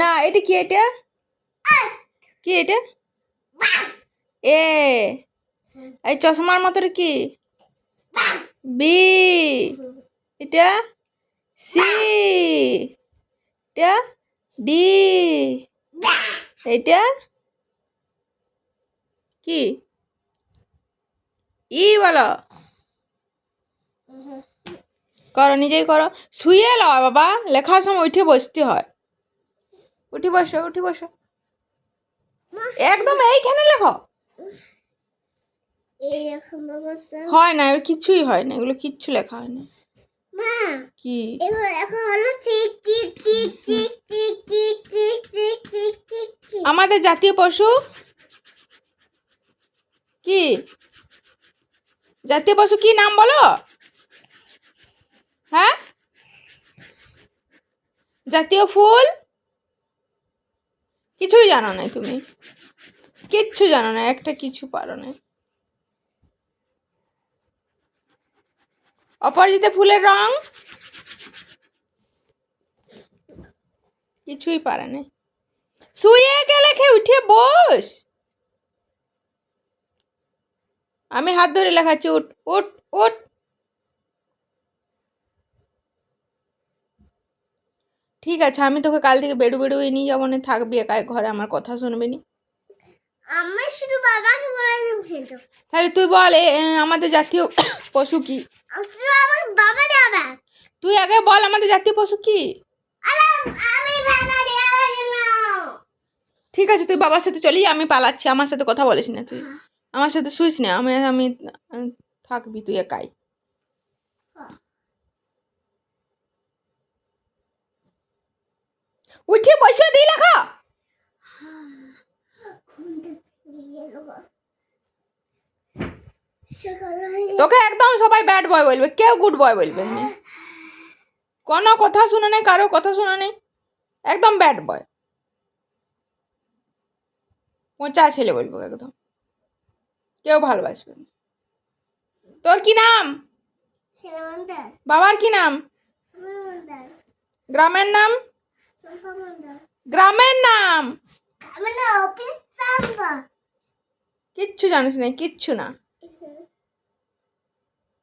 না এটা কি এটা? কি এটা? এ এই চশমার মতো কি? বি এটা? সি এটা? ডি এটা? কি? ই বলো। করো নিজেই করো শুয়ে লও বাবা লেখার সময় উঠে বসতে হয় উঠে বসো উঠে বসো একদম এইখানে লেখো হয় না এর কিছুই হয় না এগুলো কিচ্ছু লেখা হয় না কি আমাদের জাতীয় পশু কি জাতীয় পশু কি নাম বলো হ্যাঁ? জাতীয় ফুল? কিছুই জানো না তুমি। কিচ্ছু জানো না একটা কিছু পারো না অপরাজিতা, ফুলের রং? কিছুই পারে না শুয়ে গেলে খেয়ে উঠে বস? আমি হাত ধরে লেখাচ্ছি, উঠ উঠ উঠ। ঠিক আছে আমি তোকে কাল থেকে বেরু বেরু নিয়ে যাব না থাকবি একাই ঘরে আমার কথা শুনবি নি। আমি শুধু বাবাকে বলে দেবো তাহলে তুই বল আমাদের জাতীয় পশু কি? আমার বাবা যাবে তুই আগে বল আমাদের জাতীয় পশু কি? ঠিক আছে তুই বাবার সাথে চলি আমি পালাচ্ছি আমার সাথে কথা বলিস না তুই। আমার সাথে শুইস না আমি আমি থাকবি তুই একাই। উঠে বসে দিই লেখা। তোকে একদম সবাই ব্যাড বয় বলবে কেউ গুড বয় বলবে কোনো কথা শুনে নেই কারও কথা শুনে নেই। একদম ব্যাড বয় পচা ছেলে বলব একদম। কেউ ভালোবাসবে না। তোর কি নাম? বাবার কি নাম? গ্রামের নাম? গ্রামের নাম? কিচ্ছু জানিস না কিচ্ছু না।